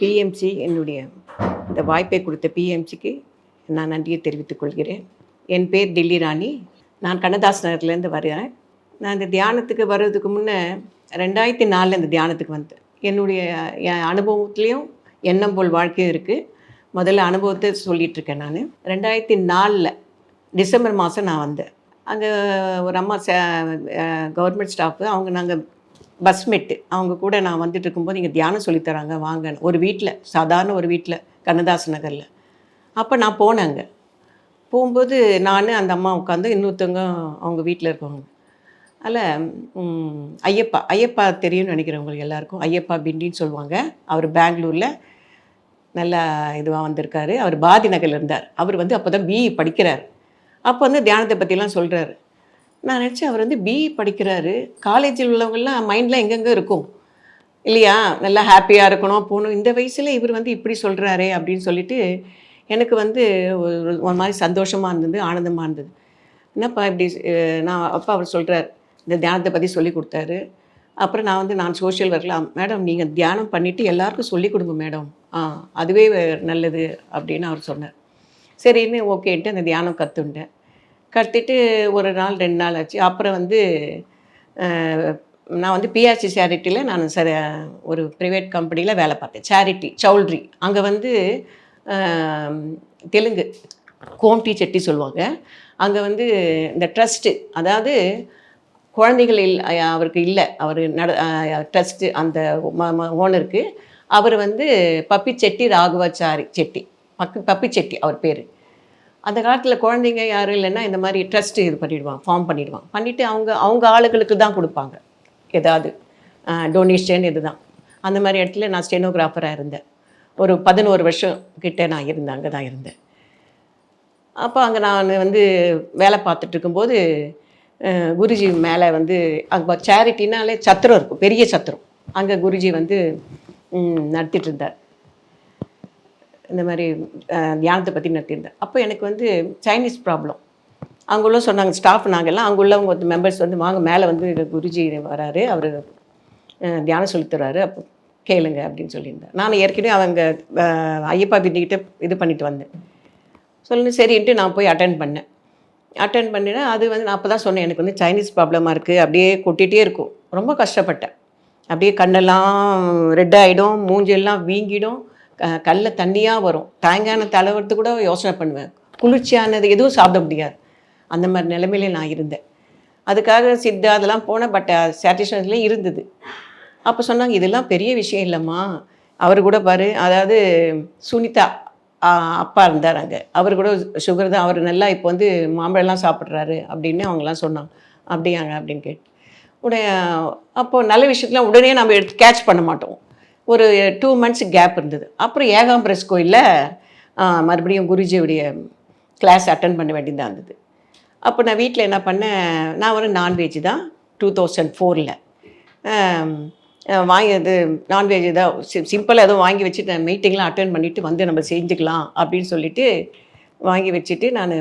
BMC என்னுடைய இந்த வாய்ப்பை கொடுத்த பிஎம்சிக்கு நான் நன்றியை தெரிவித்துக் கொள்கிறேன். என் பேர் டில்லி ராணி. நான் கண்ணதாஸ் நகர்லேருந்து வரேன் நான் இந்த தியானத்துக்கு வர்றதுக்கு முன்னே ரெண்டாயிரத்தி நாலில் இந்த தியானத்துக்கு வந்தேன். என்னுடைய என் அனுபவத்துலேயும் எண்ணம் போல் வாழ்க்கையும் இருக்குது முதல்ல அனுபவத்தை சொல்லிகிட்ருக்கேன் நான். ரெண்டாயிரத்தி நாலில் டிசம்பர் மாதம் நான் வந்தேன். அங்கே ஒரு அம்மா ச கவர்மெண்ட் ஸ்டாஃபு. அவங்க நாங்கள் பஸ்மெட்டு அவங்க கூட நான் வந்துட்டு இருக்கும்போது இங்கே தியானம் சொல்லித்தராங்க வாங்க. ஒரு வீட்டில் சாதாரண ஒரு வீட்டில் கண்ணதாஸ் நகரில். அப்போ நான் போனேன் அங்கே. போகும்போது நான் அந்த அம்மா உட்காந்து இன்னொருத்தவங்க அவங்க வீட்டில் இருக்கவங்க. அதில் ஐயப்பா. ஐயப்பா தெரியும்னு நினைக்கிறேன் உங்களுக்கு எல்லாருக்கும். ஐயப்பா பிண்டின்னு சொல்லுவாங்க. அவர் பெங்களூரில் நல்லா இதுவாக வந்திருக்காரு. அவர் பாதி நகரில் இருந்தார். அவர் வந்து அப்போ தான் பிஇ படிக்கிறார். அப்போ வந்து தியானத்தை பற்றிலாம் சொல்கிறாரு நான் நினச்சேன் அவர் வந்து பிஇ படிக்கிறாரு. காலேஜில் உள்ளவங்கெல்லாம் மைண்டில் எங்கெங்கே இருக்கும். இல்லையா? நல்லா ஹாப்பியாக இருக்கணும் போகணும். இந்த வயசில் இவர் வந்து இப்படி சொல்கிறாரே அப்படின்னு சொல்லிட்டு எனக்கு வந்து ஒரு ஒரு மாதிரி சந்தோஷமாக இருந்தது ஆனந்தமாக இருந்தது. என்னப்பா இப்படி நான் அப்பா அவர் சொல்கிறார் இந்த தியானத்தை பற்றி சொல்லி கொடுத்தாரு. அப்புறம் நான் வந்து நான் சோஷியல் ஒர்க்கில் மேடம் நீங்கள் தியானம் பண்ணிவிட்டு எல்லாருக்கும் சொல்லி கொடுங்க மேடம் ஆ அதுவே நல்லது அப்படின்னு அவர் சொன்னார். சரின்னு ஓகேன்ட்டு அந்த தியானம் கற்றுண்டேன் கட்டிட்டு ஒரு நாள் ரெண்டு நாள் ஆச்சு. அப்புறம் வந்து நான் வந்து பிஆர்சி சேரிட்டியில் நான் சரி ஒரு ப்ரைவேட் கம்பெனியில் வேலை பார்த்தேன். சேரிட்டி சவுல்ட்ரி அங்கே வந்து தெலுங்கு கோம்டி செட்டி சொல்லுவாங்க. அங்கே வந்து இந்த ட்ரஸ்ட்டு அதாவது குழந்தைகள் இல் அவருக்கு இல்லை. அவர் நட ட்ரஸ்ட்டு அந்த ஓனருக்கு அவர் வந்து பப்பி செட்டி ராகவாச்சாரி செட்டி. பக்கு பப்பி செட்டி அவர் பேர். அந்த காலத்தில் குழந்தைங்க யாரும் இல்லைன்னா இந்த மாதிரி ட்ரஸ்ட் இது பண்ணிவிடுவான் ஃபார்ம் பண்ணிவிடுவான் பண்ணிவிட்டு அவங்க அவங்க ஆளுகளுக்கு தான் கொடுப்பாங்க. ஏதாவது டொனேஷன் இதுதான். அந்த மாதிரி இடத்துல நான் ஸ்டெனோகிராஃபராக இருந்தேன். ஒரு பதினோரு வருஷம் கிட்டே நான் இருந்தேன் அங்கே தான் இருந்தேன். அப்போ அங்கே நான் வந்து வேலை பார்த்துட்டு இருக்கும்போது குருஜி மேலே வந்து அங்கே சேரிட்டினாலே சத்திரம் இருக்கும் பெரிய சத்திரம். அங்கே குருஜி வந்து நடத்திட்டு இருந்தார். இந்த மாதிரி தியானத்தை பற்றி நடத்தியிருந்தேன் அப்போ எனக்கு வந்து சைனீஸ் ப்ராப்ளம் அங்கே உள்ள சொன்னாங்க ஸ்டாஃப் நாங்கள்லாம் அங்கே உள்ளவங்க வந்து மெம்பர்ஸ் வந்து வாங்க மேலே வந்து குருஜி வராரு அவர் தியானம் சொல்லித்தர்றாரு அப்போ கேளுங்க அப்படின்னு சொல்லியிருந்தேன் நான் ஏற்கனவே அவங்க ஐயப்பா பிண்டிக்கிட்ட இது பண்ணிட்டு வந்தேன். சொல்லு சரின்ட்டு நான் போய் அட்டன் பண்ணேன். அட்டன் பண்ணினா அது வந்து நான் அப்போ தான் சொன்னேன் எனக்கு வந்து சைனீஸ் ப்ராப்ளமாக இருக்குது அப்படியே கொட்டிகிட்டே இருக்கும். ரொம்ப கஷ்டப்பட்டேன். அப்படியே கண்ணெல்லாம் ரெட் ஆகிடும் மூஞ்செல்லாம் வீங்கிடும். க- கல்ல தண்ணியாக வரும். தேங்கான தலைவரத்து கூட யோசனை பண்ணுவேன். குளிர்ச்சியானது எதுவும் சாப்பிட முடியாது. அந்த மாதிரி நிலைமையில நான் இருந்தேன். அதுக்காக சித்தா அதெல்லாம் போனேன். பட் சாட்டிஸ்ஃபேக்ஷன்லேயும் இருந்தது. அப்போ சொன்னாங்க இதெல்லாம் பெரிய விஷயம் இல்லைம்மா. அவர் கூட பாரு. அதாவது சுனிதா அப்பா இருந்தார் அங்கே. அவர் கூட சுகர் தான். அவர் நல்லா இப்போ வந்து மாம்பழம்லாம் சாப்பிட்றாரு. அப்படின்னு அவங்கெல்லாம் சொன்னாங்க. அப்படியாங்க அப்படின்னு கேட்டு உடனே அப்போது நல்ல விஷயத்தெலாம் உடனே நம்ம எடுத்து கேட்ச் பண்ண மாட்டோம். ஒரு டூ மந்த்ஸ் கேப் இருந்தது. அப்புறம் ஏகாம்பரஸ் கோயிலில் மறுபடியும் குருஜியுடைய கிளாஸ் அட்டன் பண்ண வேண்டியதாக இருந்தது. அப்போ நான் வீட்டில் என்ன பண்ணேன் நான் ஒரு நான்வெஜ் தான் டூ தௌசண்ட் ஃபோரில் வாங்கி அது நான்வெஜ் தான் சிம்பிளாக எதுவும் வாங்கி வச்சுட்டு மீட்டிங்லாம் அட்டன் பண்ணிவிட்டு வந்து நம்ம செஞ்சுக்கலாம் அப்படின்னு சொல்லிட்டு வாங்கி வச்சுட்டு நான்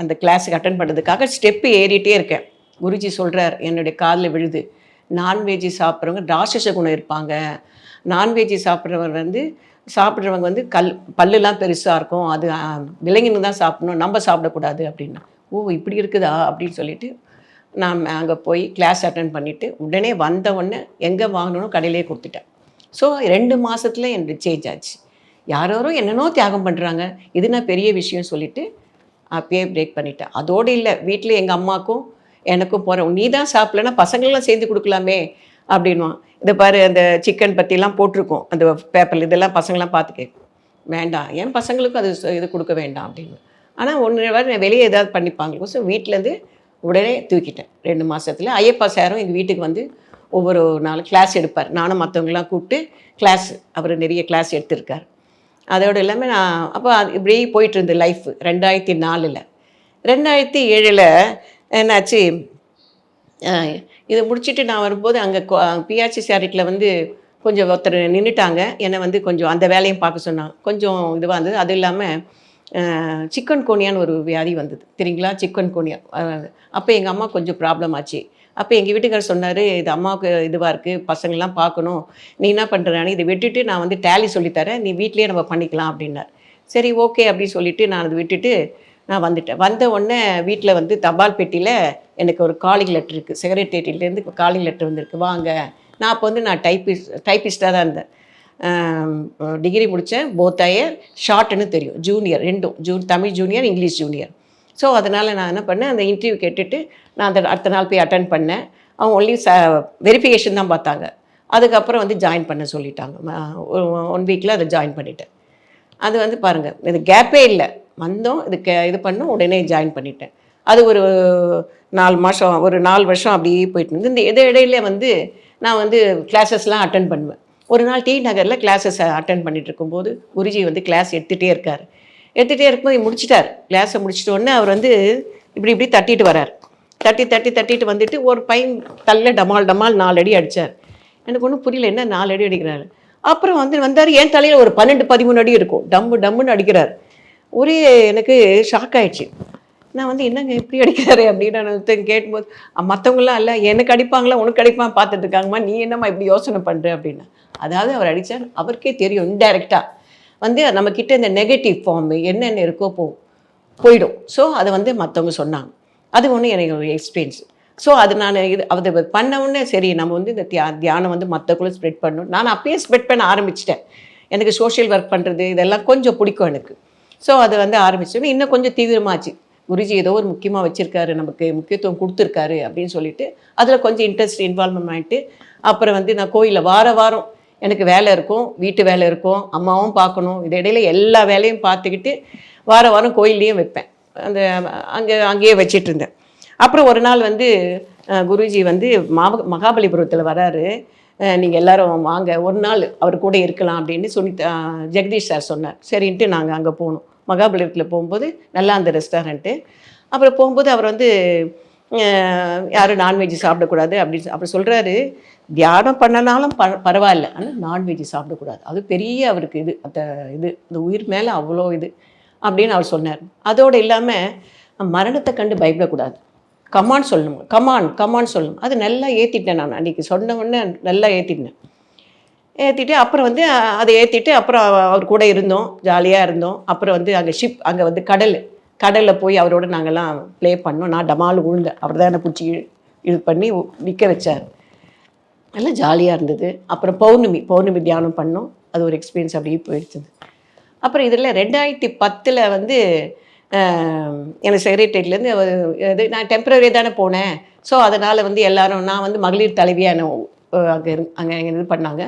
அந்த கிளாஸுக்கு அட்டன் பண்ணுறதுக்காக ஸ்டெப்பு ஏறிட்டே இருக்கேன். குருஜி சொல்கிறார் என்னுடைய காதில் விழுது. நான்வெஜ் சாப்பிட்றவங்க ராட்சச குணம் இருப்பாங்க. நான்வெஜ் சாப்பிட்றவர் வந்து சாப்பிட்றவங்க வந்து கல் பல்லுலாம் பெருசாக இருக்கும். அது விலங்கினு தான் சாப்பிடணும். நம்ம சாப்பிடக்கூடாது அப்படின்னா. ஓ இப்படி இருக்குதா? அப்படின்னு சொல்லிட்டு நான் அங்கே போய் கிளாஸ் அட்டன் பண்ணிவிட்டு உடனே வந்த உடனே எங்கே வாங்கணும் கடையிலே கொடுத்துட்டேன். ஸோ ரெண்டு மாதத்தில் எனக்கு சேஞ்ச் ஆச்சு. யாரோ என்னென்னோ தியாகம் பண்ணுறாங்க இது நான் பெரிய விஷயம் சொல்லிட்டு அப்பயே பிரேக் பண்ணிட்டேன். அதோடு இல்லை வீட்டில் எங்கள் அம்மாக்கும் எனக்கும் போகிறேன் நீ தான் சாப்பிடலன்னா பசங்களெலாம் சேர்ந்து கொடுக்கலாமே அப்படின்வான் இதை பாரு அந்த சிக்கன் பற்றிலாம் போட்டிருக்கோம். அந்த பேப்பரில் இதெல்லாம் பசங்களாம் பார்த்து கேட்கும். வேண்டாம் ஏன் பசங்களுக்கும் அது இது கொடுக்க வேண்டாம் அப்படின்னு. ஆனால் ஒன்று வாரம் நான் வெளியே ஏதாவது பண்ணிப்பாங்க. ஸோ வீட்டிலேருந்து உடனே தூக்கிட்டேன். ரெண்டு மாதத்தில் ஐயப்பா சாரும் எங்கள் வீட்டுக்கு வந்து ஒவ்வொரு நாளும் கிளாஸ் எடுப்பார். நானும் மற்றவங்களாம் கூப்பிட்டு கிளாஸ் அவர் நிறைய கிளாஸ் எடுத்திருக்கார். அதோடு இல்லாமல் நான் அப்போ அது இப்படியே போயிட்டு இருந்தது லைஃப் ரெண்டாயிரத்தி நாலில். ரெண்டாயிரத்தி ஏழில் என்னாச்சு? இதை முடிச்சுட்டு நான் வரும்போது அங்கே பிஆர்சி சாரிட்டில் வந்து கொஞ்சம் ஒருத்தர் நின்றுட்டாங்க என்னை வந்து கொஞ்சம் அந்த வேலையும் பார்க்க சொன்னாங்க. கொஞ்சம் இதுவாக இருந்தது. அது இல்லாமல் சிக்கன் கோனியான்னு ஒரு வியாதி வந்தது. தெரியுங்களா? Chikungunya. அப்போ எங்கள் அம்மா கொஞ்சம் ப்ராப்ளம் ஆச்சு. அப்போ எங்கள் வீட்டுக்காரர் சொன்னார் இது அம்மாவுக்கு இதுவாக இருக்குது பசங்கள்லாம் பார்க்கணும். நீ என்ன பண்ணுறானே இதை விட்டுட்டு நான் வந்து டேலி சொல்லித்தரேன். நீ வீட்லேயே நம்ம பண்ணிக்கலாம் அப்படின்னார். சரி ஓகே அப்படின்னு சொல்லிவிட்டு நான் அதை விட்டுட்டு நான் வந்துட்டேன். வந்த உடனே வீட்டில் வந்து தபால் பெட்டியில் எனக்கு ஒரு காலிங் லெட்டர் இருக்குது செக்ரட்டேரியட்லேருந்து காலிங் லெட்டர் வந்திருக்கு. வாங்க. நான் அப்போ வந்து நான் டைப்பிஸ்ட் டைப்பிஸ்ட்டாக தான் இருந்தேன். டிகிரி முடித்தேன் போத்தாயர் ஷார்ட்னு தெரியும். ஜூனியர் ரெண்டும். June Tamil junior English junior so அதனால் நான் என்ன பண்ணேன்? அந்த இன்டர்வியூ கேட்டுட்டு நான் அந்த அடுத்த நாள் போய் அட்டன் பண்ணேன். அவங்க ஒன்லி ச வெரிஃபிகேஷன் தான் பார்த்தாங்க. அதுக்கப்புறம் வந்து ஜாயின் பண்ண சொல்லிட்டாங்க. ஒன் வீக்கில் அதை ஜாயின் பண்ணிட்டேன். அது வந்து பாருங்கள் இது கேப்பே இல்லை. வந்தோம். இதுக்கு இது பண்ணோம். உடனே ஜாயின் பண்ணிட்டேன். அது ஒரு நாலு மாதம் ஒரு நாலு வருஷம் அப்படியே போயிட்டு இருந்து இந்த இடையில வந்து நான் வந்து கிளாஸஸ்லாம் அட்டன் பண்ணுவேன். ஒரு நாள் டி நகரில் கிளாஸஸ் அட்டன் பண்ணிட்டு இருக்கும்போது குருஜி வந்து கிளாஸ் எடுத்துகிட்டே இருக்கார். எடுத்துகிட்டே இருக்கும்போது முடிச்சிட்டார். கிளாஸை முடிச்சிட்ட உடனே அவர் வந்து இப்படி இப்படி தட்டிட்டு வரார். தட்டி தட்டி தட்டிட்டு வந்துட்டு ஒரு பையன் தள்ள டமால் டமால் நாலு அடி அடித்தார் எனக்கு ஒன்றும் புரியல என்ன நாலு அடி அடிக்கிறாரு? அப்புறம் வந்து வந்தார். என் தலையில் ஒரு பன்னெண்டு பதிமூணு அடி இருக்கும். டம்மு டம்முன்னு அடிக்கிறார். ஒரே எனக்கு ஷாக் ஆயிடுச்சு. நான் வந்து என்னங்க இப்படி அடிக்கிறாரு? அப்படின்னு நான் கேட்கும்போது மற்றவங்களாம் இல்லை எனக்கு அடிப்பாங்களா? உனக்கு அடிப்பான் பார்த்துட்டு இருக்காங்கம்மா. நீ என்னம்மா இப்படி யோசனை பண்ணுற அப்படின்னா. அதாவது அவர் அடித்தார் அவருக்கே தெரியும் இன்டைரக்டாக வந்து நம்மக்கிட்ட இந்த நெகட்டிவ் ஃபார்ம் என்னென்ன இருக்கோ போ போயிடும். ஸோ அதை வந்து மற்றவங்க சொன்னாங்க. அது ஒன்று எனக்கு ஒரு எக்ஸ்பீரியன்ஸ் ஸோ அது நான் இது அதை பண்ணவுடனே சரி நம்ம வந்து இந்த தியா தியானம் வந்து மற்றக்குள்ளே ஸ்ப்ரெட் பண்ணணும். நான் அப்பயே ஸ்ப்ரெட் பண்ண ஆரம்பிச்சிட்டேன். எனக்கு சோஷியல் ஒர்க் பண்ணுறது இதெல்லாம் கொஞ்சம் பிடிக்கும் எனக்கு. ஸோ அது வந்து ஆரம்பிச்சோன்னே இன்னும் கொஞ்சம் தீவிரமாச்சு. குருஜி ஏதோ ஒரு முக்கியமாக வச்சுருக்காரு நமக்கு முக்கியத்துவம் கொடுத்துருக்காரு அப்படின்னு சொல்லிட்டு அதில் கொஞ்சம் இன்ட்ரெஸ்ட் இன்வால்வ்மெண்ட் ஆகிட்டு அப்புறம் வந்து நான் கோயிலில் வார வாரம் எனக்கு வேலை இருக்கும் வீட்டு வேலை இருக்கும் அம்மாவும் பார்க்கணும் இது இடையில எல்லா வேலையும் பார்த்துக்கிட்டு வார வாரம் கோயில்லையும் வைப்பேன். அந்த அங்கே அங்கேயே வச்சிட்டு இருந்தேன் அப்புறம் ஒரு நாள் வந்து குருஜி வந்து மாப மகாபலிபுரத்தில் வராரு. நீங்கள் எல்லாரும் வாங்க ஒரு நாள் அவர் கூட இருக்கலாம் அப்படின்னு சொல்லி ஜெகதீஷ் சார் சொன்னார். சரின்ட்டு நாங்கள் அங்கே போனோம். மகாபலிபுரத்தில் போகும்போது நல்லா அந்த ரெஸ்டாரண்ட்டு அப்புறம் போகும்போது அவர் வந்து யாரும் நான்வெஜ் சாப்பிடக்கூடாது அப்படின்னு அப்படி சொல்கிறாரு தியானம் பண்ணனாலும் ப பரவாயில்ல. ஆனால் நான்வெஜ் சாப்பிடக்கூடாது. அது பெரிய அவருக்கு இது அந்த இது இந்த உயிர் மேலே அவ்வளோ இது அப்படின்னு அவர் சொன்னார். அதோடு இல்லாமல் மரணத்தை கண்டு பயப்படக்கூடாது. கமான் சொல்லணும். கமான் கமான் சொல்லணும். அது நல்லா ஏற்றிட்டேன் நான் அன்றைக்கி சொன்ன உடனே நல்லா ஏற்றிட்டேன் ஏற்றிட்டு அப்புறம் வந்து அதை ஏற்றிட்டு அப்புறம் அவர் கூட இருந்தோம் ஜாலியாக இருந்தோம். அப்புறம் வந்து அங்கே ஷிப் அங்கே வந்து கடல் கடலில் போய் அவரோட நாங்கள்லாம் ப்ளே பண்ணோம். நான் டமால் விழுந்தேன் அவர் தான் என்னை பிடிச்சி இது பண்ணி நிற்க வச்சார். நல்லா ஜாலியாக இருந்தது. அப்புறம் பௌர்ணமி பௌர்ணமி தியானம் பண்ணோம். அது ஒரு எக்ஸ்பீரியன்ஸ் அப்படியே போயிடுச்சு அப்புறம் இதில் ரெண்டாயிரத்தி பத்தில் வந்து எனக்கு செக்ரட்டரியேட்லேருந்து இது நான் டெம்பரரி தானே போனேன். ஸோ அதனால் வந்து எல்லாரும் நான் வந்து மகளிர் தலைவியாக என்ன அங்கே இரு அங்கே இது பண்ணாங்க.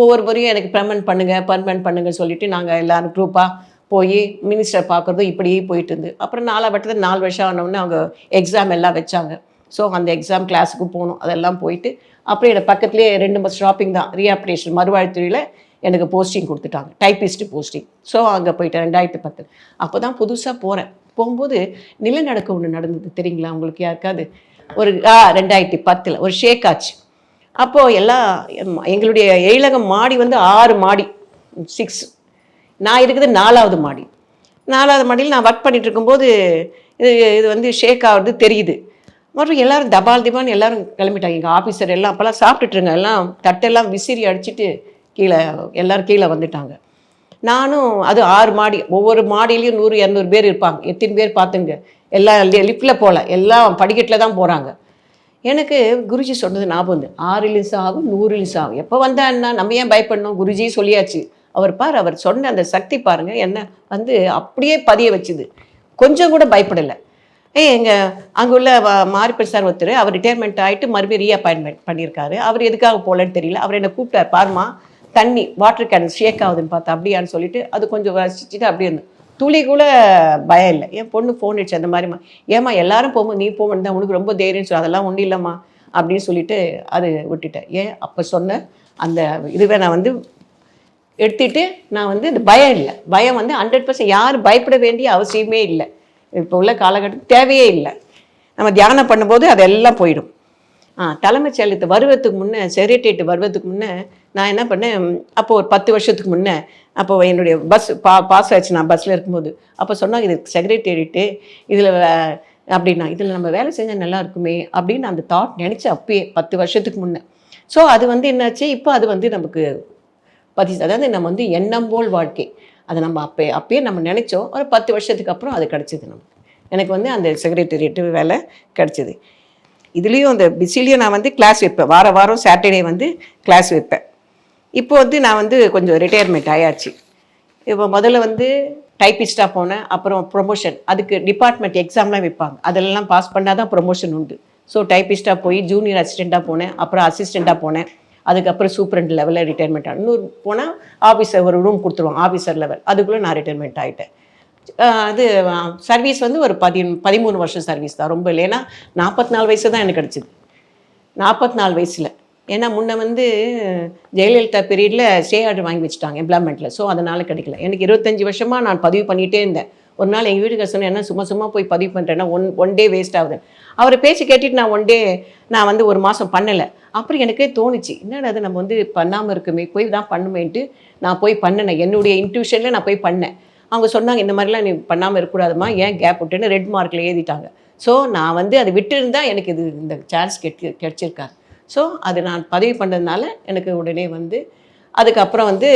ஒவ்வொரு முறையும் எனக்கு பெர்மனன்ட் பண்ணுங்கள் பர்மெண்ட் பண்ணுங்கன்னு சொல்லிட்டு நாங்கள் எல்லாரும் குரூப்பாக போய் மினிஸ்டர் பார்க்குறதும் இப்படியே போயிட்டு இருந்து. அப்புறம் நாலாவட்டத்தில் நாலு வருஷம் ஆனவுடனே அவங்க எக்ஸாம் எல்லாம் வச்சாங்க. ஸோ அந்த எக்ஸாம் கிளாஸுக்கு போகணும் அதெல்லாம் போயிட்டு அப்புறம் எனக்கு பக்கத்துலேயே ரெண்டு மாதம் ஷாப்பிங் தான் ரீஆப்ரேஷன் மறுவாழ்த்துறையில் எனக்கு போஸ்டிங் கொடுத்துட்டாங்க. டைப்பிஸ்ட் போஸ்டிங் ஸோ அங்கே போயிட்டேன் ரெண்டாயிரத்தி பத்து. அப்போ தான் புதுசாக போகிறேன் போகும்போது நிலநடுக்கம் ஒன்று நடந்தது தெரியுங்களா? உங்களுக்கு யாருக்காவது? ஒரு ஆ ரெண்டாயிரத்தி பத்தில் ஒரு ஷேக் ஆச்சு. அப்போது எல்லாம் எங்களுடைய எழிலகம் மாடி வந்து ஆறு மாடி சிக்ஸ் நான் இருக்குது நாலாவது மாடி. நாலாவது மாடியில் நான் ஒர்க் பண்ணிட்டு இருக்கும்போது இது இது வந்து ஷேக் ஆகுறது தெரியுது. மற்றும் எல்லாரும் தபால் திபான்னு எல்லோரும் கிளம்பிட்டாங்க. எங்கள் ஆஃபீஸர் எல்லாம் அப்போல்லாம் சாப்பிட்டுட்ருங்க எல்லாம் தட்டெல்லாம் விசிறி அடிச்சிட்டு கீழே எல்லோரும் கீழே வந்துட்டாங்க. நானும் அது ஆறு மாடி ஒவ்வொரு மாடியிலையும் நூறு இரநூறு பேர் இருப்பாங்க. எத்தனை பேர் பார்த்துங்க? எல்லாம் லிஃப்ட்டில் போகல. எல்லாம் படிக்கட்டில் தான் போகிறாங்க எனக்கு குருஜி சொன்னது ஞாபகம் வந்து ஆறிலும் சாகும் நூறிலும் சாகும் எப்போ வந்தான்னா நம்ம ஏன் பயப்படணும்? குருஜி சொல்லியாச்சு. அவர் பார் அவர் சொன்ன அந்த சக்தி பாருங்க என்ன வந்து அப்படியே பதிய வச்சுது. கொஞ்சம் கூட பயப்படலை. ஏய் எங்கள் அங்கே உள்ள மாரிப்பர் சார் ஒருத்தர் அவர் ரிட்டையர்மெண்ட் ஆகிட்டு மறுபடியும் ரீஅப்பாயின்மெண்ட் பண்ணியிருக்காரு அவர் எதுக்காக போகலன்னு தெரியல. அவர் என்னை கூப்பிட்டார் பாருமா தண்ணி வாட்டர் கேன் ஷேக் ஆகுதுன்னு பார்த்தா அப்படியான்னு சொல்லிட்டு அது கொஞ்சம் ரசிச்சுட்டு அப்படியே இருந்தோம் துளி கூட பயம் இல்லை. என் பொண்ணு ஃபோன் அடிச்சு அந்த மாதிரிம்மா ஏம்மா எல்லாரும் போகும்போது நீ போவேன் தான் உனக்கு ரொம்ப தைரியம் சொல்லி அதெல்லாம் ஒன்றும் இல்லைம்மா அப்படின்னு சொல்லிட்டு அது விட்டுட்டேன். ஏன்? அப்போ சொன்ன அந்த இதுவே நான் வந்து எடுத்துட்டு நான் வந்து இந்த பயம் இல்லை. பயம் வந்து ஹண்ட்ரட் பர்சன்ட் யாரும் பயப்பட வேண்டிய அவசியமே இல்லை. இப்போ உள்ள காலகட்டம் தேவையே இல்லை. நம்ம தியானம் பண்ணும்போது அதெல்லாம் போயிடும். தலைமைச் செயலத்தை வருவதுக்கு முன்னே செக்ரட்டரியேட் வருவதுக்கு முன்னே நான் என்ன பண்ணேன் அப்போ ஒரு பத்து வருஷத்துக்கு முன்னே அப்போ என்னுடைய பஸ் பா பாஸ் ஆச்சு நான் பஸ்ஸில் இருக்கும்போது. அப்போ சொன்னாங்க இது செக்ரட்டேரியட்டு இதில் அப்படின்னா இதில் நம்ம வேலை செஞ்சால் நல்லா இருக்குமே அப்படின்னு அந்த தாட் நினச்சி அப்பயே பத்து வருஷத்துக்கு முன்னே. ஸோ அது வந்து என்னாச்சு? இப்போ அது வந்து நமக்கு பதி அதாவது நம்ம வந்து எண்ணம் போல் வாழ்க்கை. அதை நம்ம அப்போ அப்பயே நம்ம நினச்சோம். ஒரு பத்து வருஷத்துக்கு அப்புறம் அது கிடச்சிது நமக்கு. எனக்கு வந்து அந்த செக்ரட்டேரியட்டு வேலை கிடச்சிது. இதுலேயும் அந்த பிஸிலையும் நான் வந்து கிளாஸ் வைப்பேன். வார வாரம் சாட்டர்டே வந்து கிளாஸ் வைப்பேன். இப்போ வந்து நான் வந்து கொஞ்சம் ரிட்டையர்மெண்ட் ஆயாச்சு. இப்போ முதல்ல வந்து டைப்பிஸ்டாக போனேன். அப்புறம் ப்ரொமோஷன் அதுக்கு டிபார்ட்மெண்ட் எக்ஸாம்லாம் வைப்பாங்க. அதெல்லாம் பாஸ் பண்ணால் தான் ப்ரொமோஷன் உண்டு ஸோ டைப்பிஸ்டாக போய் ஜூனியர் அசிஸ்டண்ட்டாக போனேன். அப்புறம் அசிஸ்டண்ட்டாக போனேன். அதுக்கப்புறம் சூப்பரண்ட் லெவலில் ரிட்டையர்மெண்ட் ஆகணும் இன்னொரு போனால் ஆஃபீஸர் ஒரு ரூம் கொடுத்துருவாங்க ஆஃபீஸர் லெவல் அதுக்குள்ளே நான் ரிட்டையர்மெண்ட் ஆகிட்டேன் அது சர்வீஸ் வந்து ஒரு பதி பதிமூணு வருஷம் சர்வீஸ் தான். ரொம்ப இல்லை ஏன்னா நாற்பத்தி நாலு வயசு தான் எனக்கு கிடச்சிது. நாற்பத்தி நாலு வயசில். ஏன்னா முன்ன வந்து ஜெயலலிதா பீரியடில் ஸ்டே ஆர்டர் வாங்கி வச்சுட்டாங்க எம்ப்ளாய்மெண்ட்டில் ஸோ அதனால் கிடைக்கல. எனக்கு இருபத்தஞ்சி வருஷமாக நான் பதிவு பண்ணிகிட்டே இருந்தேன். ஒரு நாள் எங்கள் வீட்டுக்கு சொன்னேன் என்ன சும்மா சும்மா போய் பதிவு பண்ணுறேன்னா ஒன் ஒன் டே வேஸ்ட் ஆகுது. அவரை பேச்சு கேட்டுட்டு நான் ஒன் டே நான் வந்து ஒரு மாதம் பண்ணலை. அப்புறம் எனக்கே தோணுச்சு என்னடா அது நம்ம வந்து பண்ணாமல் இருக்குமே போய் தான் பண்ணுமேன்ட்டு நான் போய் பண்ணினேன் என்னுடைய இன்ட்யூஷனில் நான் போய் பண்ணேன். அவங்க சொன்னாங்க இந்த மாதிரிலாம் நீ பண்ணாமல் இருக்கக்கூடாதுமா ஏன் கேப் விட்டுன்னு ரெட் மார்க்கில் எழுதிட்டாங்க ஸோ நான் வந்து அதை விட்டுருந்தா எனக்கு இது இந்த சான்ஸ் கெட் கிடச்சிருக்காரு ஸோ அது நான் பதிவு பண்ணதுனால எனக்கு உடனே வந்து அதுக்கப்புறம் வந்து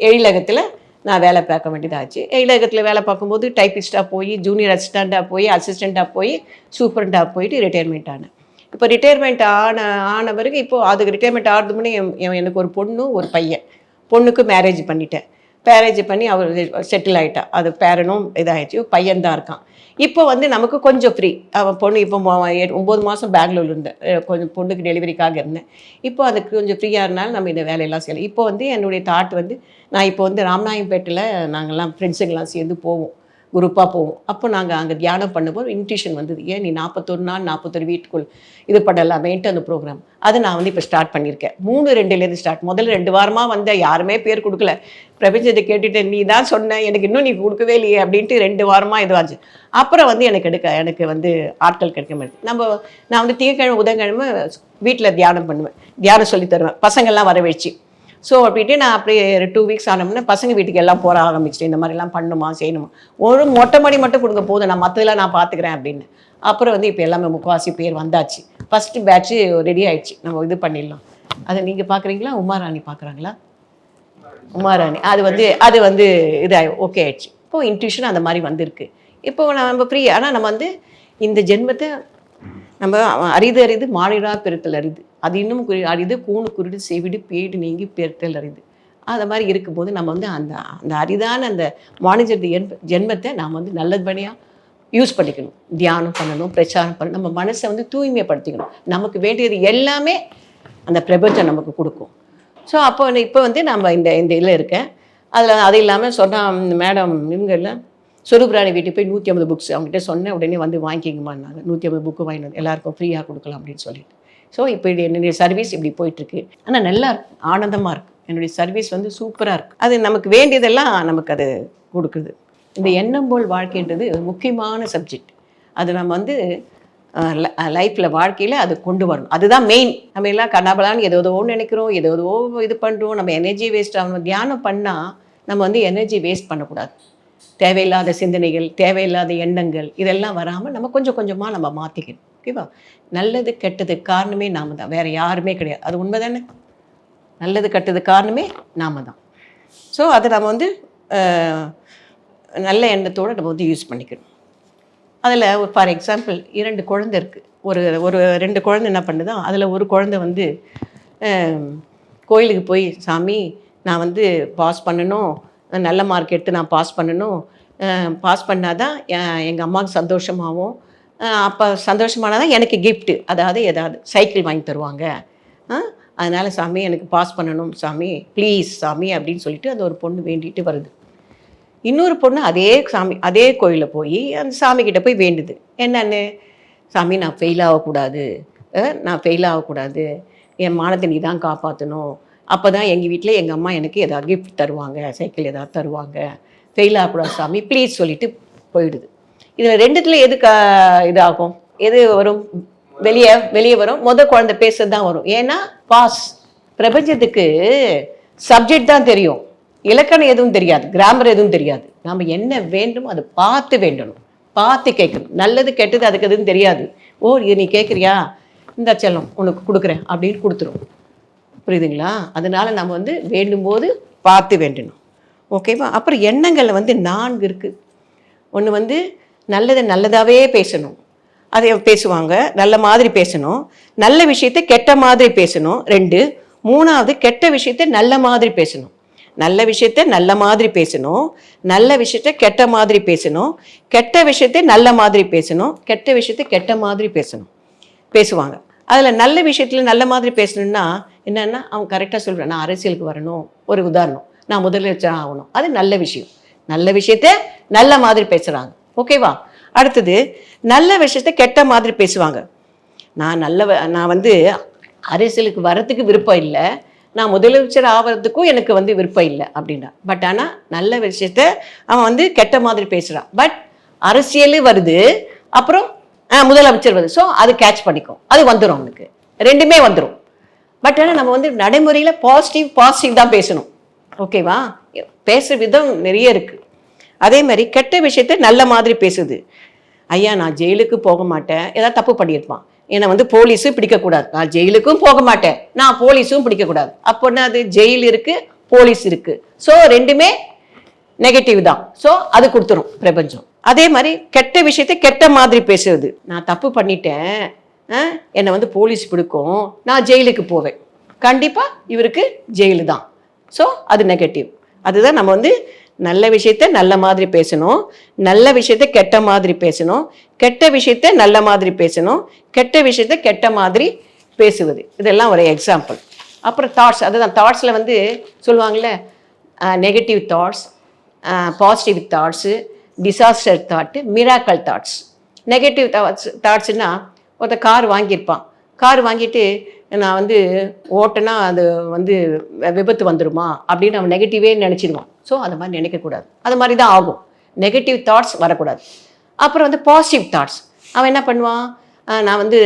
எழிலகத்தில் நான் வேலை பார்க்க வேண்டியதாச்சு. எழிலகத்தில் வேலை பார்க்கும்போது டைப்பிஸ்ட்டாக போய் ஜூனியர் அசிஸ்டண்ட்டாக போய் அசிஸ்டண்ட்டாக போய் சூப்பரண்டாக போயிட்டு ரிட்டையர்மெண்ட் ஆனேன். இப்போ ரிட்டையர்மெண்ட் ஆன ஆன பிறகு இப்போது அதுக்கு ரிட்டையர்மெண்ட் ஆகிறது என்- எனக்கு ஒரு பொண்ணு ஒரு பையன். பொண்ணுக்கு மேரேஜ் பண்ணிட்டேன். பேரேஜ் பண்ணி அவர் செட்டில் ஆகிட்டா அது பேரனும் இதாகிடுச்சு பையன் தான் இருக்கான். இப்போ வந்து நமக்கு கொஞ்சம் ஃப்ரீ அவன் பொண்ணு இப்போ ஒம்பது மாதம் பெங்களூர்ல இருந்தேன் கொஞ்சம் பொண்ணுக்கு டெலிவரிக்காக இருந்தேன். இப்போ அதுக்கு கொஞ்சம் ஃப்ரீயாக இருந்தாலும் நம்ம இந்த வேலையெல்லாம் செய்யலாம். இப்போ வந்து என்னுடைய தாட் வந்து நான் இப்போ வந்து ராமநாயம்பேட்டில் நாங்கள்லாம் ஃப்ரெண்ட்ஸுங்கெல்லாம் சேர்ந்து போவோம். குரூப்பாக போவோம். அப்போ நாங்கள் அங்கே தியானம் பண்ணும்போது இன்ட்யூஷன் வந்தது. ஏன் நீ நாற்பத்தொரு நாள் நாற்பத்தொரு வீட்டுக்குள் இது பண்ணலாமேன்ட்டு அந்த ப்ரோக்ராம் அதை நான் வந்து இப்போ ஸ்டார்ட் பண்ணியிருக்கேன். மூணு ரெண்டுலேருந்து ஸ்டார்ட் முதல்ல ரெண்டு வாரமாக வந்த யாருமே பேர் கொடுக்கல. பிரபஞ்சத்தை கேட்டுட்டு நீ தான் சொன்ன எனக்கு இன்னும் நீ கொடுக்கவே இல்லையே அப்படின்ட்டு ரெண்டு வாரமாக இதுவாச்சு அப்புறம் வந்து எனக்கு எடுக்க எனக்கு வந்து ஆட்கள் கிடைக்க மாட்டேது நம்ம நான் வந்து திங்கக்கிழமை புதன்கிழமை வீட்டில் தியானம் பண்ணுவேன். தியானம் சொல்லி தருவேன். பசங்கள்லாம் வர ஸோ அப்படின்ட்டு நான் அப்படியே டூ வீக்ஸ் ஆனோம்னா பசங்க வீட்டுக்கு எல்லாம் போக ஆரம்பிச்சிட்டேன் இந்த மாதிரிலாம் பண்ணுமா செய்யணுமா? ஒரு மொட்டை மாடி மட்டும் கொடுங்க போதும் நான் மற்றதெல்லாம் நான் பார்த்துக்கிறேன் அப்படின்னு. அப்புறம் வந்து இப்போ எல்லாமே முக்கால்வாசி பேர் வந்தாச்சு. ஃபஸ்ட்டு பேட்ச்சு ரெடி ஆயிடுச்சு. நம்ம இது பண்ணிடலாம். அதை நீங்கள் பார்க்குறீங்களா உமாராணி பார்க்குறாங்களா உமாராணி. அது வந்து அது வந்து இதாகி ஓகே ஆயிடுச்சு. இப்போது இன்ட்யூஷன் அந்த மாதிரி வந்திருக்கு. இப்போ நம்ம ஃப்ரீ ஆனால் நம்ம வந்து இந்த ஜென்மத்தை நம்ம அரிது அரிது மானிடா பெருத்தல் அரிது. அது இன்னும் குறி அரிது கூணு குருடு செவிடு பேடு நீங்கி பெருத்தல் அரிது அது மாதிரி இருக்கும்போது நம்ம வந்து அந்த அந்த அரிதான அந்த மானிஜர் ஜென்மத்தை நாம் வந்து நல்லபடியாக யூஸ் பண்ணிக்கணும். தியானம் பண்ணணும் பிரச்சாரம் பண்ணணும். நம்ம மனசை வந்து தூய்மைப்படுத்திக்கணும். நமக்கு வேண்டியது எல்லாமே அந்த பிரபஞ்சம் நமக்கு கொடுக்கும். ஸோ அப்போ வந்து- இப்போ வந்து நம்ம இந்த இந்த இதில் இருக்கேன். அதில் அது இல்லாமல் சொன்னால் மேடம் இவங்க இல்லை சொருபுராணி வீட்டுக்கு போய் நூற்றி ஐம்பது புக்ஸ் அவங்ககிட்ட சொன்னேன் உடனே வந்து வாங்கிக்கிங்கம்மான்னாங்க. நூற்றி ஐம்பது புக்கு வாங்கினது வந்து எல்லாருக்கும் ஃப்ரீயாக கொடுக்கலாம் அப்படின்னு சொல்லிட்டு. ஸோ இப்போ இது என்னுடைய சர்வீஸ் இப்படி போயிட்டுருக்கு. ஆனால் நல்லா இருக்கு. ஆனந்தமாக இருக்குது என்னுடைய சர்வீஸ் வந்து சூப்பராக இருக்குது அது நமக்கு வேண்டியதெல்லாம் நமக்கு அது கொடுக்குது. இந்த எண்ணம் போல் வாழ்க்கைன்றது முக்கியமான சப்ஜெக்ட் அது நம்ம வந்து லைஃப்பில் வாழ்க்கையில் அது கொண்டு வரணும். அதுதான் மெயின் நம்ம எல்லாம் கண்ணாபலான்னு ஏதோ ஏதோ நினைக்கிறோம் ஏதோ ஏதோ இது பண்ணுறோம் நம்ம எனர்ஜி வேஸ்ட் ஆகணும். தியானம் பண்ணால் நம்ம வந்து எனர்ஜி வேஸ்ட் பண்ணக்கூடாது. தேவையில்லாத சிந்தனைகள் தேவையில்லாத எண்ணங்கள் இதெல்லாம் வராமல் நம்ம கொஞ்சம் கொஞ்சமாக நம்ம மாற்றிக்கணும் ஓகேவா? நல்லது கெட்டது காரணமே நாம தான். வேறு யாருமே கிடையாது. அது உண்மை தானே? நல்லது கெட்டது காரணமே நாம தான். ஸோ அதை நம்ம வந்து நல்ல எண்ணத்தோடு நம்ம வந்து யூஸ் பண்ணிக்கணும். அதில் ஒரு ஃபார் எக்ஸாம்பிள் இரண்டு குழந்தை இருக்குது ஒரு ஒரு ரெண்டு குழந்தை என்ன பண்ணுதோ அதில் ஒரு குழந்தை வந்து கோயிலுக்கு போய் சாமி நான் வந்து பாஸ் பண்ணணும். நல்ல மார்க் எடுத்து நான் பாஸ் பண்ணணும். பாஸ் பண்ணாதான் எங்கள் அம்மாவுக்கு சந்தோஷமாகவும் அப்போ சந்தோஷமானதான் தான் எனக்கு கிஃப்ட்டு அதாவது ஏதாவது சைக்கிள் வாங்கி தருவாங்க. அதனால் சாமி எனக்கு பாஸ் பண்ணணும் சாமி. ப்ளீஸ் சாமி அப்படின்னு சொல்லிட்டு அந்த ஒரு பொண்ணு வேண்டிட்டு வருது. இன்னொரு பொண்ணு அதே சாமி அதே கோயிலில் போய் அந்த சாமிக்கிட்ட போய் வேண்டுது. என்னன்னு? சாமி நான் ஃபெயில் ஆகக்கூடாது. நான் ஃபெயில் ஆகக்கூடாது. என் மானத்தை நீ தான் காப்பாற்றணும் அப்போ தான் எங்கள் வீட்டில் எங்கள் அம்மா எனக்கு ஏதாவது கிஃப்ட் தருவாங்க. சைக்கிள் ஏதாவது தருவாங்க. ஃபெயில் ஆகக்கூடாது சாமி. ப்ளீஸ் சொல்லிட்டு போயிடுது. இதில் ரெண்டுத்துல எது க இதாகும்? எது வரும்? வெளியே வெளியே வரும். முத குழந்தை பேசுறது தான் வரும். ஏன்னா பாஸ் பிரபஞ்சத்துக்கு சப்ஜெக்ட் தான் தெரியும். இலக்கணம் எதுவும் தெரியாது. கிராமர் எதுவும் தெரியாது. நாம் என்ன வேண்டும் அதை பார்த்து வேண்டணும். பார்த்து கேட்கணும். நல்லது கெட்டது அதுக்கு எதுவும் தெரியாது. ஓ இது நீ கேட்குறியா? இந்த செல்லம் உனக்கு கொடுக்குறேன் அப்படின்னு கொடுத்துரும். புரியுதுங்களா? அதனால நம்ம வந்து வேண்டும் போது பார்த்து வேண்டணும். ஓகேவா? அப்புறம் எண்ணங்களில் வந்து நான்கு இருக்குது ஒன்று வந்து நல்லதை நல்லதாகவே பேசணும். அதை பேசுவாங்க நல்ல மாதிரி பேசணும். நல்ல விஷயத்தை கெட்ட மாதிரி பேசணும். ரெண்டு மூணாவது கெட்ட விஷயத்தை நல்ல மாதிரி பேசணும். நல்ல விஷயத்த நல்ல மாதிரி பேசணும். நல்ல விஷயத்த கெட்ட மாதிரி பேசணும். கெட்ட விஷயத்தை நல்ல மாதிரி பேசணும். கெட்ட விஷயத்தை கெட்ட மாதிரி பேசணும். பேசுவாங்க. அதில் நல்ல விஷயத்தில் நல்ல மாதிரி பேசணும்னா என்னென்னா அவன் கரெக்டாக சொல்கிறான் நான் அரசியலுக்கு வரணும். ஒரு உதாரணம். நான் முதலமைச்சர் ஆகணும். அது நல்ல விஷயம். நல்ல விஷயத்த நல்ல மாதிரி பேசுகிறாங்க ஓகேவா அடுத்தது நல்ல விஷயத்த கெட்ட மாதிரி பேசுவாங்க. நான் நல்ல நான் வந்து அரசியலுக்கு வரத்துக்கு விருப்பம் இல்லை. நான் முதலமைச்சர் ஆகிறதுக்கும் எனக்கு வந்து விருப்பம் இல்லை அப்படின்னா பட் ஆனால் நல்ல விஷயத்த அவன் வந்து கெட்ட மாதிரி பேசுகிறான் பட் அரசியல் வருது அப்புறம் முதலமைச்சர் வருது. ஸோ அது கேட்ச் பண்ணிக்கும். அது வந்துடும் அவனுக்கு. ரெண்டுமே வந்துடும் பட் ஆனால் நம்ம வந்து நடைமுறையில் பாசிட்டிவ் பாசிட்டிவ் தான் பேசணும். ஓகேவா பேசுகிற விதம் நிறைய இருக்குது அதே மாதிரி கெட்ட விஷயத்த நல்ல மாதிரி பேசுது. ஐயா நான் ஜெயிலுக்கு போக மாட்டேன். ஏதாவது தப்பு பண்ணியிருப்பான். என்னை வந்து போலீஸும் பிடிக்கக்கூடாது. நான் ஜெயிலுக்கும் போக மாட்டேன். நான் போலீஸும் பிடிக்கக்கூடாது. அப்போ என்ன அது? ஜெயில் இருக்குது போலீஸ் இருக்குது ஸோ ரெண்டுமே நெகட்டிவ் தான். ஸோ அது கொடுத்துரும் பிரபஞ்சம். அதே மாதிரி கெட்ட விஷயத்தை கெட்ட மாதிரி பேசுவது நான் தப்பு பண்ணிட்டேன். என்னை வந்து போலீஸ் பிடிக்கும். நான் ஜெயிலுக்கு போவேன். கண்டிப்பாக இவருக்கு ஜெயிலு தான் ஸோ அது நெகட்டிவ் அதுதான் நம்ம வந்து நல்ல விஷயத்த நல்ல மாதிரி பேசணும். நல்ல விஷயத்த கெட்ட மாதிரி பேசணும். கெட்ட விஷயத்த நல்ல மாதிரி பேசணும். கெட்ட விஷயத்த கெட்ட மாதிரி பேசுவது. இதெல்லாம் ஒரு எக்ஸாம்பிள் அப்புறம் தாட்ஸ் அதுதான் தாட்ஸில் வந்து சொல்லுவாங்கள்ல negative thoughts positive thoughts disaster thought miracle thoughts negative thoughts தாட்ஸுன்னா ஒருத்த கார் வாங்கியிருப்பான். கார் வாங்கிட்டு நான் வந்து ஓட்டனா அது வந்து விபத்து வந்துடுமா அப்படின்னு அவன் நெகட்டிவே நினச்சிடுவான். ஸோ அந்த மாதிரி நினைக்கக்கூடாது. அது மாதிரி தான் ஆகும். நெகட்டிவ் தாட்ஸ் வரக்கூடாது. அப்புறம் வந்து பாசிட்டிவ் தாட்ஸ் அவன் என்ன பண்ணுவான்? நான் வந்து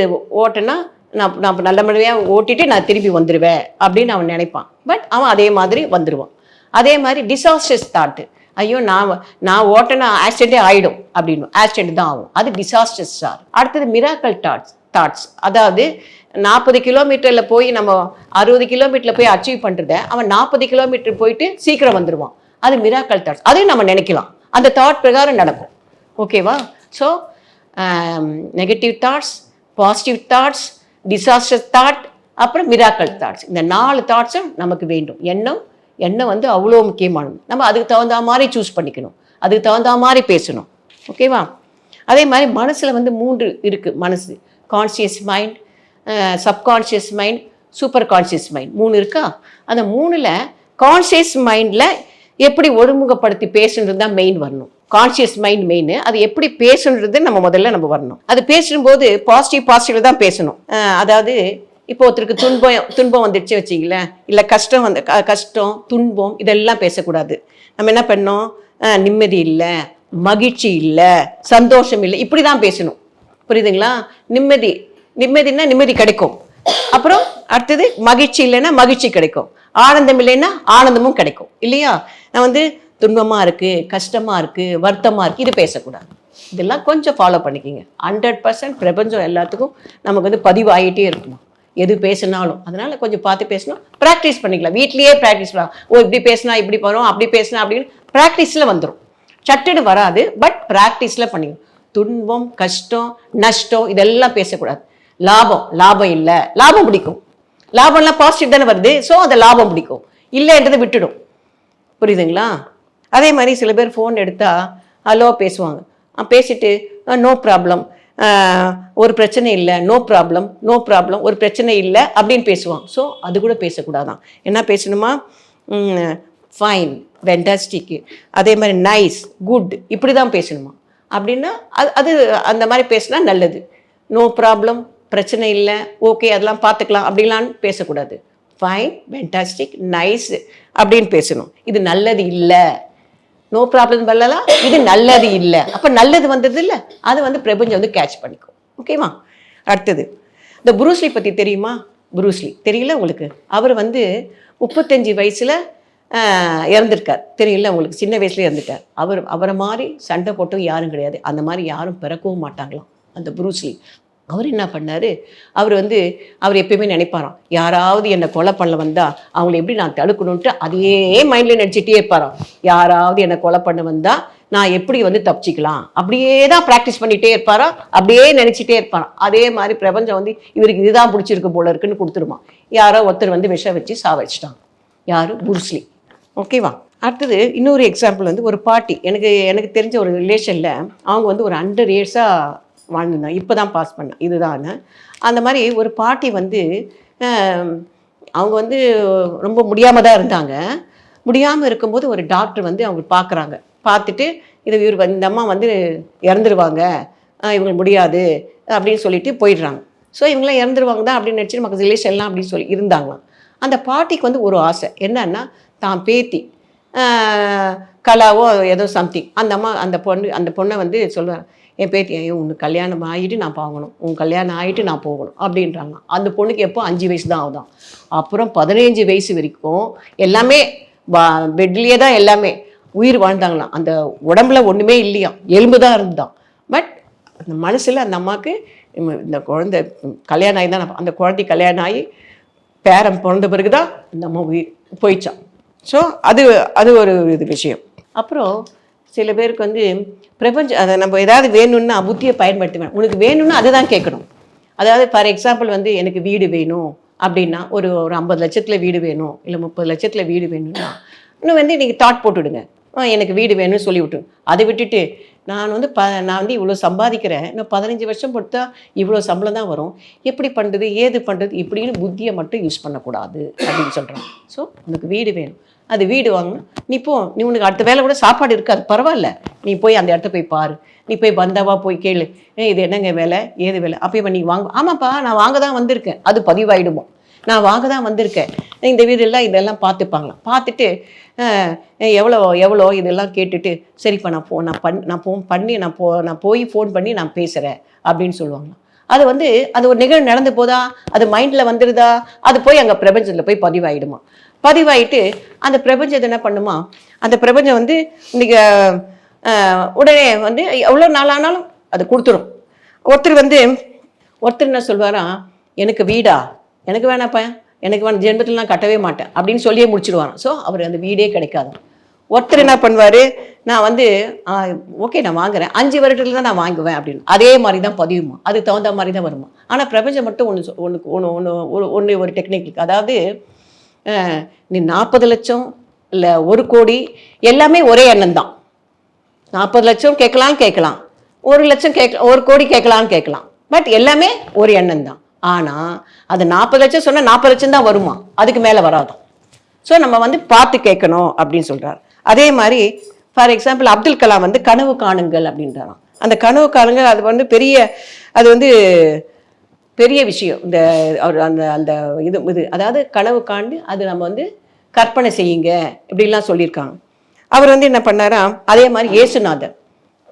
ஓட்டனா நான் நான் நல்ல முறையாக ஓட்டிட்டு நான் திரும்பி வந்துடுவேன் அப்படின்னு அவன் நினைப்பான். பட் அவன் அதே மாதிரி வந்துடுவான் அதே மாதிரி டிசாஸ்டர்ஸ் தாட்டு ஐயோ நான் நான் ஓட்டினா ஆக்சிடென்ட்டே ஆகிடும் அப்படின்னு. ஆக்சிடென்ட் தான் ஆகும். அது டிசாஸ்டர்ஸ் தாட் அடுத்தது மிராக்கல் தாட்ஸ் தாட்ஸ் அதாவது நாற்பது கிலோமீட்டரில் போய் நம்ம அறுபது கிலோமீட்டரில் போய் அச்சீவ் பண்ணுறத அவன் நாற்பது கிலோமீட்டர் போயிட்டு சீக்கிரம் வந்துடுவான் அது மிராக்கல் தாட்ஸ் அதையும் நம்ம நினைக்கலாம். அந்த தாட் பிரகாரம் நடக்கும். ஓகேவா so negative thoughts positive thoughts disaster thought அப்புறம் மிராக்கல் தாட்ஸ் இந்த நாலு தாட்ஸும் நமக்கு வேண்டும். எண்ணம் எண்ணம் வந்து அவ்வளோ முக்கியமானது. நம்ம அதுக்கு தகுந்த மாதிரி சூஸ் பண்ணிக்கணும். அதுக்கு தகுந்த மாதிரி பேசணும். ஓகேவா அதே மாதிரி மனசில் வந்து மூன்று இருக்குது மனசு. Conscious mind subconscious mind super conscious mind மூணு இருக்கா? அந்த மூணில் கான்ஷியஸ் மைண்டில் எப்படி ஒருமுகப்படுத்தி பேசுன்றது தான் மெயின் வரணும். கான்ஷியஸ் மைண்ட் மெயின் அது எப்படி பேசுன்றது நம்ம முதல்ல நம்ம வரணும். அது பேசும்போது பாசிட்டிவ் பாசிட்டிவ் தான் பேசணும். அதாவது இப்போ ஒருத்தருக்கு துன்பம் துன்பம் வந்துடுச்சு வச்சிங்களேன். இல்லை கஷ்டம் வந்து கஷ்டம் துன்பம் இதெல்லாம் பேசக்கூடாது. நம்ம என்ன பண்ணோம்? நிம்மதி இல்லை மகிழ்ச்சி இல்லை சந்தோஷம் இல்லை இப்படி தான் பேசணும். புரியுதுங்களா? நிம்மதி நிம்மதினா நிம்மதி கிடைக்கும். அப்புறம் அடுத்தது மகிழ்ச்சி இல்லைன்னா மகிழ்ச்சி கிடைக்கும். ஆனந்தம் இல்லைன்னா ஆனந்தமும் கிடைக்கும். இல்லையா? நான் வந்து துன்பமாக இருக்குது கஷ்டமாக இருக்குது வருத்தமாக இருக்குது இது பேசக்கூடாது. இதெல்லாம் கொஞ்சம் ஃபாலோ பண்ணிக்கிங்க. ஹண்ட்ரட் பர்சன்ட் பிரபஞ்சம் எல்லாத்துக்கும் நமக்கு வந்து பதிவாகிட்டே இருக்குமா? எது பேசினாலும். அதனால் கொஞ்சம் பார்த்து பேசணும் ப்ராக்டிஸ் பண்ணிக்கலாம். வீட்லேயே ப்ராக்டிஸ் பண்ணலாம். ஓ இப்படி பேசினா இப்படி வரும் அப்படி பேசினா அப்படின்னு ப்ராக்டிஸில் வந்துடும் சட்டுன்னு வராது பட் ப்ராக்டிஸில் பண்ணிக்கணும். துன்பம் கஷ்டம் நஷ்டம் இதெல்லாம் பேசக்கூடாது. லாபம் லாபம் இல்லை. லாபம் பிடிக்கும். லாபம்லாம் பாசிட்டிவ் தானே வருது. ஸோ அந்த லாபம் பிடிக்கும். இல்லைன்றதை விட்டுடும். புரியுதுங்களா? அதே மாதிரி சில பேர் ஃபோன் எடுத்தால் ஹலோ பேசுவாங்க. பேசிட்டு நோ ப்ராப்ளம் ஒரு பிரச்சனை இல்லை. நோ ப்ராப்ளம் நோ ப்ராப்ளம் ஒரு பிரச்சனை இல்லை. அப்படின்னு பேசுவாங்க ஸோ அது கூட பேசக்கூடாதான். என்ன பேசணுமா? ஃபைன் வெண்டாஸ்டிக்கு அதே மாதிரி நைஸ் குட் இப்படி தான் பேசணுமா? அப்படின்னா அது அது அந்த மாதிரி பேசினா நல்லது. நோ ப்ராப்ளம் பிரச்சனை இல்லை ஓகே அதெல்லாம் பார்த்துக்கலாம் அப்படிலான்னு பேசக்கூடாது. ஃபைன் வெண்டாஸ்டிக் நைஸ் அப்படின்னு பேசணும். இது நல்லது இல்லை. நோ ப்ராப்ளம் வரலாம் இது நல்லது இல்லை. அப்போ நல்லது வந்தது இல்லை அது வந்து பிரபஞ்சம் வந்து கேட்ச் பண்ணிக்கும். ஓகேவா அடுத்தது இந்த புரூஸ்லி பற்றி தெரியுமா? புரூஸ்லி தெரியல உங்களுக்கு? அவர் வந்து முப்பத்தஞ்சு வயசில் இறந்துருக்கார். தெரியல உங்களுக்கு? சின்ன வயசுல இறந்துட்டார். அவர் அவரை மாதிரி சண்டை போட்டும் யாரும் கிடையாது. அந்த மாதிரி யாரும் பிறக்கவும் மாட்டாங்களாம் அந்த புரூஸ்லி அவர் என்ன பண்ணார்? அவர் வந்து அவர் எப்பயுமே நினைப்பாராம். யாராவது என்னை கொலை பண்ண வந்தால் அவங்களை எப்படி நான் தடுக்கணுன்ட்டு அதையே மைண்டில் நினச்சிட்டே இருப்பாராம். யாராவது என்னை கொலை பண்ண வந்தால் நான் எப்படி வந்து தப்பிச்சிக்கலாம்? அப்படியே தான் ப்ராக்டிஸ் பண்ணிகிட்டே இருப்பாராம். அப்படியே நினச்சிட்டே இருப்பாராம். அதே மாதிரி பிரபஞ்சம் வந்து இவருக்கு இதுதான் பிடிச்சிருக்கு போல இருக்குன்னு கொடுத்துருமா. யாரோ ஒருத்தர் வந்து விஷம் வச்சு சாவடிச்சிட்டாங்க. யார்? புருஸ்லி ஓகேவா அடுத்தது இன்னொரு எக்ஸாம்பிள் வந்து ஒரு பாட்டி. எனக்கு எனக்கு தெரிஞ்ச ஒரு ரிலேஷனில் அவங்க வந்து ஒரு ஹண்ட்ரட் இயர்ஸாக வாழ்ந்துருந்தாங்க இப்போ தான் பாஸ் பண்ணேன் இதுதான். அந்த மாதிரி ஒரு பாட்டி வந்து அவங்க வந்து ரொம்ப முடியாமல் தான் இருந்தாங்க. முடியாமல் இருக்கும்போது ஒரு டாக்டர் வந்து அவங்க பார்க்குறாங்க. பார்த்துட்டு இது இவர் இந்த அம்மா வந்து இறந்துருவாங்க. இவங்க இவங்களுக்கு முடியாது. அப்படின்னு சொல்லிட்டு போயிடுறாங்க. ஸோ இவங்களாம் இறந்துருவாங்க தான் அப்படின்னு நினச்சி நமக்கு ரிலேஷன் எல்லாம் அப்படின்னு சொல்லி இருந்தாங்களாம். அந்த பாட்டிக்கு வந்து ஒரு ஆசை. என்னன்னா தான் பேத்தி கலாவோ ஏதோ சம்திங் அந்த அம்மா அந்த பொண்ணு அந்த பொண்ணை வந்து சொல்லுவாங்க என் பேத்தி ஐயோ உனக்கு கல்யாணம் ஆகிட்டு நான் போகணும் உன் கல்யாணம் ஆகிட்டு நான் போகணும். அப்படின்றாங்க. அந்த பொண்ணுக்கு எப்போ? அஞ்சு வயசு தான் ஆகுதான். அப்புறம் பதினஞ்சு வயசு வரைக்கும் எல்லாமே பெட்லேயே தான் எல்லாமே உயிர் வாழ்ந்தாங்களாம். அந்த உடம்புல ஒன்றுமே இல்லையா எலும்பு தான் இருந்தான் பட் அந்த மனசில் அந்த அம்மாவுக்கு இந்த குழந்தை கல்யாணம் ஆகி தான் அந்த குழந்தை கல்யாணம் ஆகி பேரன் பிறந்த பிறகு தான் அந்த அம்மா உயிர் போயிடுச்சான் ஸோ அது அது ஒரு இது விஷயம். அப்புறம் சில பேருக்கு வந்து பிரபஞ்சம் அதை நம்ம ஏதாவது வேணும்னா புத்தியை பயன்படுத்துவேன். உனக்கு வேணும்னா அதுதான் கேட்கணும். அதாவது ஃபார் எக்ஸாம்பிள் வந்து எனக்கு வீடு வேணும் அப்படின்னா ஒரு ஒரு ஐம்பது லட்சத்தில் வீடு வேணும் இல்லை முப்பது லட்சத்தில் வீடு வேணும்னா இன்னும் வந்து நீங்கள் தாட் போட்டுவிடுங்க ஆ, எனக்கு வீடு வேணும்னு சொல்லி விட்டு அதை விட்டுட்டு நான் வந்து ப நான் வந்து இவ்வளோ சம்பாதிக்கிறேன். இன்னும் பதினஞ்சு வருஷம் பொறுத்தா இவ்வளோ சம்பளம் தான் வரும். எப்படி பண்ணுறது ஏது பண்ணுறது இப்படின்னு புத்தியை மட்டும் யூஸ் பண்ணக்கூடாது அப்படின்னு சொல்கிறாங்க ஸோ உனக்கு வீடு வேணும். அது வீடு வாங்கணும் நீ போ நீ உனக்கு அடுத்த வேலை கூட சாப்பாடு இருக்காது பரவாயில்ல. நீ போய் அந்த இடத்த போய் பாரு. நீ போய் வந்தவா போய் கேளு. ஏ இது என்னங்க வேலை? ஏது வேலை? அப்போ நீ வாங்க ஆமாப்பா நான் வாங்க தான் வந்திருக்கேன். அது பதிவாயிடுமோ? நான் வாங்க தான் வந்திருக்கேன். இந்த வீடெல்லாம் இதெல்லாம் பார்த்துப்பாங்களாம். பார்த்துட்டு எவ்வளோ எவ்வளோ இதெல்லாம் கேட்டுட்டு சரிப்பா நான் போ நான் பண் நான் ஃபோன் பண்ணி நான் போ நான் போய் ஃபோன் பண்ணி நான் பேசுகிறேன் அப்படின்னு சொல்லுவாங்களாம். அது வந்து அது ஒரு நிகழ்வு நடந்து போதா? அது மைண்டில் வந்துடுதா அது போய் அங்கே பிரபஞ்சத்தில் போய் பதிவாயிடுமா? பதிவாயிட்டு அந்த பிரபஞ்சம் என்ன பண்ணுமா? அந்த பிரபஞ்சம் வந்து இன்னைக்கு உடனே வந்து எவ்வளோ நாளானாலும் அது கொடுத்துரும். ஒருத்தர் வந்து ஒருத்தர் என்ன சொல்வாராம் எனக்கு வீடா? எனக்கு வேணாப்பா. எனக்கு வேணும் ஜென்மத்தில் நான் கட்டவே மாட்டேன். அப்படின்னு சொல்லியே முடிச்சிடுவாராம். ஸோ அவர் அந்த வீடே கிடைக்காது. ஒருத்தர் என்ன பண்ணுவார்? நான் வந்து ஓகே நான் வாங்குறேன். அஞ்சு வருடத்துல தான் நான் வாங்குவேன் அப்படின்னு. அதே மாதிரி தான் பதியுமா அதுக்கு தகுந்த மாதிரி தான் வருமா? ஆனால் பிரபஞ்சம் மட்டும் ஒன்று ஒன்று ஒன்று ஒன்று ஒரு ஒன்று ஒரு டெக்னிக் அதாவது நீ நாற்பது லட்சம் இல்லை ஒரு கோடி எல்லாமே ஒரே எண்ணம் தான் நாற்பது லட்சம் கேட்கலாம் கேட்கலாம். ஒரு லட்சம் கேட்க ஒரு கோடி கேட்கலான்னு கேட்கலாம். பட் எல்லாமே ஒரு எண்ணம் தான் ஆனால் அது நாற்பது லட்சம் சொன்னால் நாற்பது லட்சம் தான் வருமா? அதுக்கு மேலே வராதாம் ஸோ நம்ம வந்து பார்த்து கேட்கணும் அப்படின்னு சொல்கிறார் அதே மாதிரி ஃபார் எக்ஸாம்பிள் அப்துல் கலாம் வந்து கனவு காணுங்கள் அப்படின்றாராம். அந்த கனவு காணுங்கள் அது வந்து பெரிய அது வந்து பெரிய விஷயம். இந்த அவர் அந்த அந்த இது இது அதாவது கனவு காண்டு அது நம்ம வந்து கற்பனை செய்யுங்க இப்படிலாம் சொல்லியிருக்காங்க. அவர் வந்து என்ன பண்ணாராம் அதே மாதிரி இயேசுநாதர்.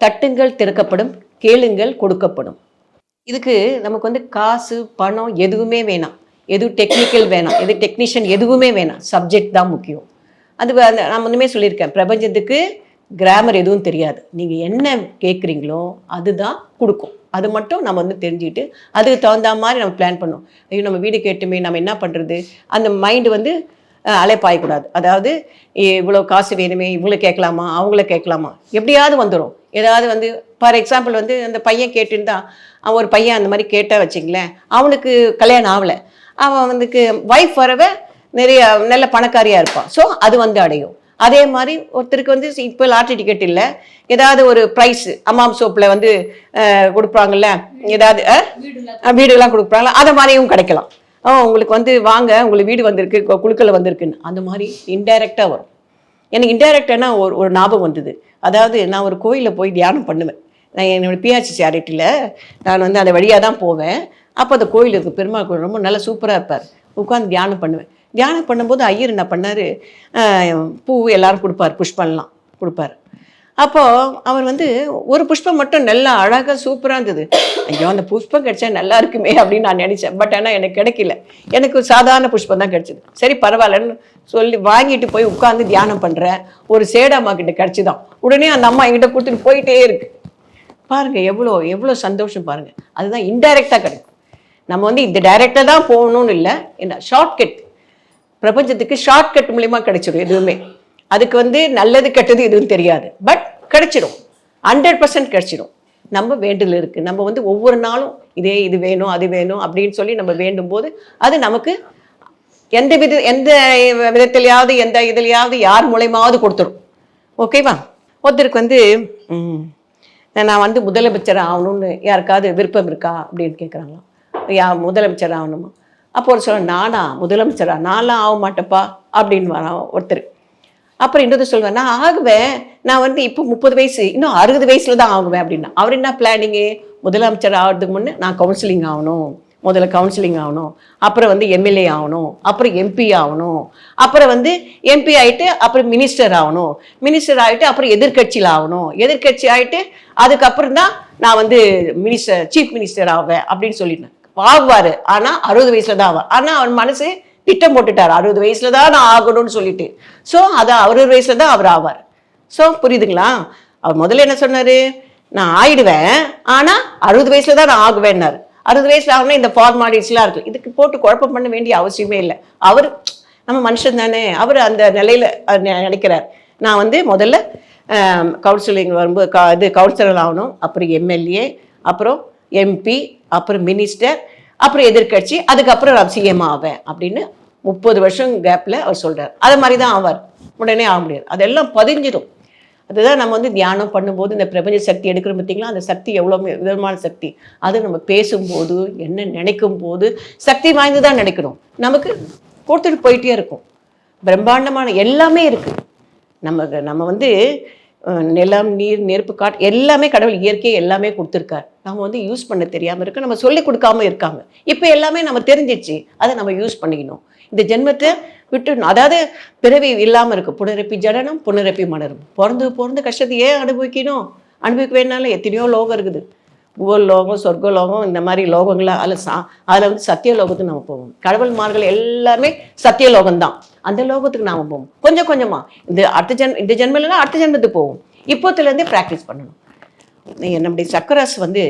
தட்டுங்கள் திறக்கப்படும் கேளுங்கள் கொடுக்கப்படும். இதுக்கு நமக்கு வந்து காசு பணம் எதுவுமே வேணாம். எது டெக்னிக்கல் வேணாம். எது டெக்னீஷியன் எதுவுமே வேணாம். சப்ஜெக்ட் தான் முக்கியம். அது அந்த நான் முன்னமே சொல்லியிருக்கேன். பிரபஞ்சத்துக்கு கிராமர் எதுவும் தெரியாது. நீங்கள் என்ன கேட்குறீங்களோ அதுதான் கொடுக்கும். அது மட்டும் நம்ம வந்து தெரிஞ்சுக்கிட்டு அதுக்கு தகுந்த மாதிரி நம்ம பிளான் பண்ணோம் ஐயோ நம்ம வீடு கேட்டுமே நம்ம என்ன பண்ணுறது அந்த மைண்டு வந்து அலைப்பாயக்கூடாது. அதாவது இவ்வளோ காசு வேணுமே இவ்வளோ கேட்கலாமா அவங்கள கேட்கலாமா? எப்படியாவது வந்துடும் ஏதாவது வந்து ஃபார் எக்ஸாம்பிள் வந்து அந்த பையன் கேட்டுருந்தா அவன் ஒரு பையன் அந்த மாதிரி கேட்டால் வச்சுங்களேன் அவனுக்கு கல்யாணம் ஆகலை. அவன் வந்துக்கு ஒய்ஃப் வரவ நிறைய நல்ல பணக்காரியாக இருப்பான் ஸோ அது வந்து அடையும். அதே மாதிரி ஒருத்தருக்கு வந்து இப்போ லாட்ரி டிக்கெட் இல்லை. ஏதாவது ஒரு ப்ரைஸ் அம்மாம் சோப்பில் வந்து கொடுப்பாங்கல்ல ஏதாவது வீடுலாம் கொடுப்பாங்களா? அதை மாதிரியும் கிடைக்கலாம். ஓ உங்களுக்கு வந்து வாங்க உங்களுக்கு வீடு வந்திருக்கு குழுக்கள் வந்திருக்குன்னு. அந்த மாதிரி இன்டைரக்டாக வரும். எனக்கு இன்டைரக்டானா ஒரு ஒரு ஞாபகம் வந்தது. அதாவது நான் ஒரு கோயிலில் போய் தியானம் பண்ணுவேன். நான் என்னோட பிஆர்சி சேரிட்டியில் நான் வந்து அந்த வழியாக தான் போவேன். அப்போ அந்த கோயில் இருக்கு பெருமாள் கோயில் ரொம்ப நல்லா சூப்பராக இருப்பார். உட்காந்து தியானம் பண்ணுவேன். தியானம் பண்ணும்போது ஐயர் என்ன பண்ணார்? பூ எல்லாரும் கொடுப்பார் புஷ்பம்லாம் கொடுப்பார். அப்போது அவர் வந்து ஒரு புஷ்பம் மட்டும் நல்லா அழகாக சூப்பராக இருந்தது. ஐயோ அந்த புஷ்பம் கிடைச்சா நல்லா இருக்குமே அப்படின்னு நான் நினச்சேன். பட் ஆனால் எனக்கு கிடைக்கல. எனக்கு சாதாரண புஷ்பம் தான் கிடச்சிது. சரி பரவாயில்லன்னு சொல்லி வாங்கிட்டு போய் உட்காந்து தியானம் பண்ணுறேன் ஒரு சேடாம்மா கிட்ட கிடைச்சிதான். உடனே அந்த அம்மா என்கிட்ட கொடுத்துட்டு போயிட்டே இருக்கு. பாருங்கள் எவ்வளோ எவ்வளோ சந்தோஷம் பாருங்கள் அதுதான் இன்டைரக்டாக கிடைக்கும். நம்ம வந்து இந்த டைரெக்டாக தான் போகணும்னு இல்லை. என்ன ஷார்ட்கட் பிரபஞ்சத்துக்கு ஷார்ட்கட் மூலியமா கிடைச்சிடும் எதுவுமே. அதுக்கு வந்து நல்லது கெட்டது எதுவும் தெரியாது. பட் கிடைச்சிடும் ஹண்ட்ரட் பர்சன்ட் கிடைச்சிடும் நம்ம வேண்டுதல் இருக்குது நம்ம வந்து ஒவ்வொரு நாளும் இதே இது வேணும் அது வேணும் அப்படின்னு சொல்லி நம்ம வேண்டும் போது அது நமக்கு எந்த வித எந்த விதத்திலையாவது எந்த இதுலையாவது யார் மூலயமாவது கொடுத்துரும். ஓகேவா ஒருத்தருக்கு வந்து நான் வந்து முதலமைச்சர் ஆகணும்னு யாருக்காவது விருப்பம் இருக்கா? அப்படின்னு கேட்குறாங்களா யா முதலமைச்சர் ஆகணுமா? அப்போ ஒரு சொல்ல நானா? முதலமைச்சரா? நான்லாம் ஆக மாட்டேப்பா அப்படின்னு வரான் ஒருத்தர். அப்புறம் இன்னொரு சொல்லுவேன் நான் ஆகுவேன். நான் வந்து இப்போ முப்பது வயசு இன்னும் அறுபது வயசுல தான் ஆகுவேன். அப்படின்னா அவர் என்ன பிளானிங்கு முதலமைச்சர் ஆகிறதுக்கு முன்னே நான் கவுன்சிலிங் ஆகணும். முதல்ல கவுன்சிலிங் ஆகணும். அப்புறம் வந்து எம்எல்ஏ ஆகணும். அப்புறம் எம்பி ஆகணும். அப்புறம் வந்து எம்பி ஆகிட்டு அப்புறம் மினிஸ்டர் ஆகணும். மினிஸ்டர் ஆகிட்டு அப்புறம் எதிர்க்கட்சியில் ஆகணும். எதிர்க்கட்சி ஆகிட்டு அதுக்கப்புறம் தான் நான் வந்து மினிஸ்டர் சீஃப் மினிஸ்டர் ஆவேன் அப்படின்னு சொல்லிட்டேன். ஆகுவாரு. ஆனா அறுபது வயசுல தான் ஆவார். ஆனா அவன் மனசு திட்டம் போட்டுட்டார். அறுபது வயசுல தான் நான் ஆகணும்னு சொல்லிட்டு. ஸோ அது அறுபது வயசுல தான் அவர் ஆவார். ஸோ புரியுதுங்களா? அவர் முதல்ல என்ன சொன்னாரு? நான் ஆயிடுவேன். ஆனா அறுபது வயசுல தான் நான் ஆகுவேன்னாரு. அறுபது வயசுல ஆகணும் இந்த ஃபார்மாலிட்டிஸ்லாம் இருக்கு. இதுக்கு போட்டு குழப்பம் பண்ண வேண்டிய அவசியமே இல்லை. அவர் நம்ம மனுஷன் தானே. அவர் அந்த நிலையில நினைக்கிறார். நான் வந்து முதல்ல கவுன்சிலிங் வரும்போது க- இது கவுன்சிலர் ஆகணும். அப்புறம் எம்எல்ஏ அப்புறம் எம்பி அப்புறம் மினிஸ்டர் அப்புறம் எதிர்க்கட்சி அதுக்கப்புறம் நான் சிஎம் ஆவேன் அப்படின்னு முப்பது வருஷம் கேப்பில் அவர் சொல்கிறார் அது மாதிரி தான் ஆவார். உடனே ஆக முடியாது. அதெல்லாம் பதிஞ்சிடும். அதுதான் நம்ம வந்து தியானம் பண்ணும்போது இந்த பிரபஞ்ச சக்தி எடுக்கிறோம் பார்த்தீங்களா? அந்த சக்தி எவ்வளோ விதமான சக்தி. அது நம்ம பேசும்போது என்ன நினைக்கும் போது சக்தி வாய்ந்து தான் நினைக்கணும் நமக்கு கொடுத்துட்டு போயிட்டே இருக்கும். பிரம்மாண்டமான எல்லாமே இருக்குது நமக்கு நம்ம வந்து நிலம் நீர் நெருப்பு காட் எல்லாமே கடவுள் இயற்கையை எல்லாமே கொடுத்துருக்காரு. நம்ம வந்து யூஸ் பண்ண தெரியாமல் இருக்கு நம்ம சொல்லி கொடுக்காம இருக்காங்க. இப்போ எல்லாமே நம்ம தெரிஞ்சிச்சு அதை நம்ம யூஸ் பண்ணிக்கணும். இந்த ஜென்மத்தை விட்டு அதாவது பிறவி இல்லாமல் இருக்குது புனரப்பி ஜடனம் புனரப்பி மலரும். பிறந்து பிறந்து கஷ்டத்தை ஏன் அனுபவிக்கணும்? அனுபவிக்க வேணாலும் எத்தனையோ லோகம் இருக்குது. புவல் லோகம் சொர்க்க லோகம் இந்த மாதிரி லோகங்களை அதில் சா அதில் வந்து சத்திய லோகத்துக்கு நம்ம போவோம். கடவுள்மார்கள் எல்லாமே சத்திய லோகம் தான் அந்த லோகத்துக்கு நாம் போவோம். கொஞ்சம் கொஞ்சமாக இந்த அடுத்த ஜென் இந்த ஜென்மலாம் அடுத்த ஜென்மத்துக்கு போவோம். இப்போத்துலேருந்தே ப்ராக்டிஸ் பண்ணணும். என்னுடைய நம்முடைய சக்கராஸ் வந்து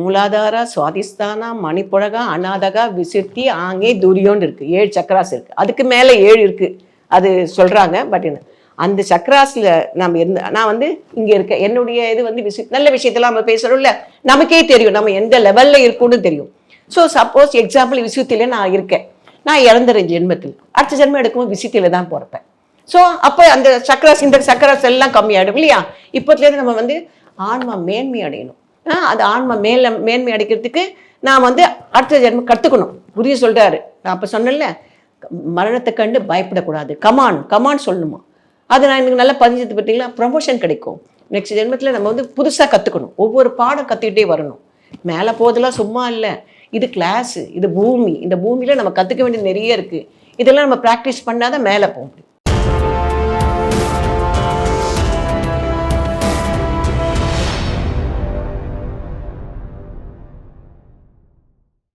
மூலாதாரா சுவாதிஸ்தானா மணிப்புழகா அநாதகா விசித்தி ஆங்கே துரியோன்னு இருக்குது ஏழு சக்கராஸ் இருக்குது அதுக்கு மேலே ஏழு இருக்குது அது சொல்கிறாங்க பட் என்ன? அந்த சக்கராஸில் நம்ம இருந்த நான் வந்து இங்கே இருக்கேன் என்னுடைய இது வந்து விஷய நல்ல விஷயத்தெல்லாம் நம்ம பேசுறோம்ல நமக்கே தெரியும் நம்ம எந்த லெவலில் இருக்கும்னு தெரியும். ஸோ சப்போஸ் எக்ஸாம்பிள் விஷயத்திலே நான் இருக்கேன். நான் இறந்துறேன் ஜென்மத்தில். அடுத்த ஜென்மம் எடுக்கும்போது விஷயத்தில் தான் பிறப்பேன். ஸோ அப்போ அந்த சக்கராஸ் இந்த சக்கராஸ் எல்லாம் கம்மியாயிடும் இல்லையா? இப்போத்துலேருந்து நம்ம வந்து ஆன்மா மேன்மை அடையணும். அது ஆன்மா மேல மேன்மை அடைக்கிறதுக்கு நான் வந்து அடுத்த ஜென்மம் கற்றுக்கணும் புரிய சொல்கிறாரு நான் அப்போ சொன்னேன்ல மரணத்தை கண்டு பயப்படக்கூடாது. கமான் கமான் சொல்லணுமா? அது நான் எனக்கு நல்லா பதிஞ்சது பார்த்தீங்களா ப்ரமோஷன் கிடைக்கும். நெக்ஸ்ட் ஜென்மத்தில் நம்ம வந்து புதுசாக கற்றுக்கணும் ஒவ்வொரு பாடம் கற்றுக்கிட்டே வரணும். மேலே போதெல்லாம் சும்மா இல்லை. இது கிளாஸு இது பூமி. இந்த பூமியில் நம்ம கற்றுக்க வேண்டியது நிறைய இருக்குது இதெல்லாம் நம்ம ப்ராக்டிஸ் பண்ணாதான் மேலே போக முடியும்.